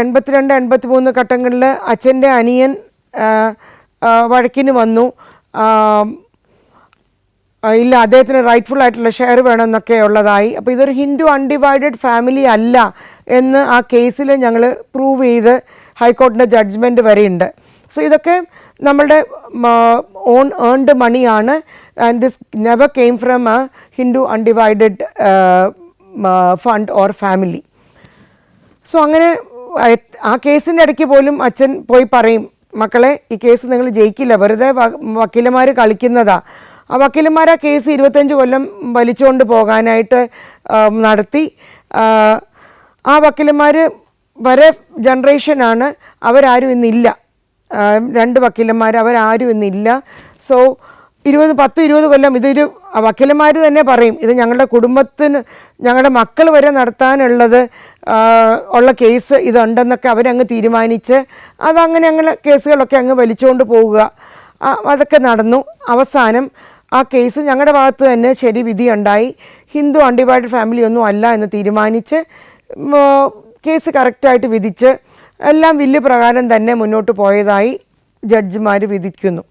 എൺപത്തിരണ്ട് എൺപത്തി മൂന്ന് ഘട്ടങ്ങളിൽ അച്ഛന്റെ അനിയൻ വഴക്കിന് വന്നു. ഇല്ല അദ്ദേഹത്തിന് റൈറ്റ്ഫുൾ ആയിട്ടുള്ള ഷെയർ വേണമെന്നൊക്കെ ഉള്ളതായി. അപ്പോൾ ഇതൊരു ഹിന്ദു അൺഡിവൈഡഡ് ഫാമിലി അല്ല എന്ന് ആ കേസിൽ ഞങ്ങൾ പ്രൂവ് ചെയ്ത് ഹൈക്കോടതിന്റെ ജഡ്ജ്മെന്റ് വരെയുണ്ട്. സോ ഇതൊക്കെ നമ്മളുടെ ഓൺ ഏൺഡ് മണിയാണ് and this never came from a Hindu undivided fund or family so അങ്ങനെ ആ കേസിന്റെ ഇടയ്ക്ക് പോലും അച്ഛൻ പോയി പറയും മക്കളെ ഈ കേസ് നിങ്ങൾ ജയിക്കില്ല വെറുതെ വക്കീലന്മാർ കളിക്കുന്നതാ. ആ വക്കീലന്മാർ ആ കേസ് ഇരുപത്തഞ്ച് കൊല്ലം വലിച്ചുകൊണ്ട് പോകാനായിട്ട് നടത്തി. ആ, വക്കീലന്മാർ വരെ ജനറേഷനാണ് അവരാരും ഇന്നില്ല. രണ്ട് വക്കീലന്മാർ അവരാരും ഇന്നില്ല. സോ ഇരുപത് പത്ത് ഇരുപത് കൊല്ലം ഇതൊരു വക്കീലന്മാർ തന്നെ പറയും. ഇത് ഞങ്ങളുടെ കുടുംബത്തിന് ഞങ്ങളുടെ മക്കൾ വരെ നടത്താനുള്ളത് ഉള്ള കേസ് ഇതുണ്ടെന്നൊക്കെ അവരങ്ങ് തീരുമാനിച്ച് അതങ്ങനെ അങ്ങനെ കേസുകളൊക്കെ അങ്ങ് വലിച്ചുകൊണ്ട് പോവുക. അതൊക്കെ നടന്നു. അവസാനം ആ കേസ് ഞങ്ങളുടെ ഭാഗത്ത് തന്നെ ശരി വിധിയുണ്ടായി. ഹിന്ദു അൺഡിവൈഡഡ് ഫാമിലി ഒന്നും അല്ല എന്ന് തീരുമാനിച്ച് കേസ് കറക്റ്റായിട്ട് വിധിച്ച് എല്ലാം വില്ല് പ്രകാരം തന്നെ മുന്നോട്ട് പോയതായി ജഡ്ജിമാർ വിധിക്കുന്നു.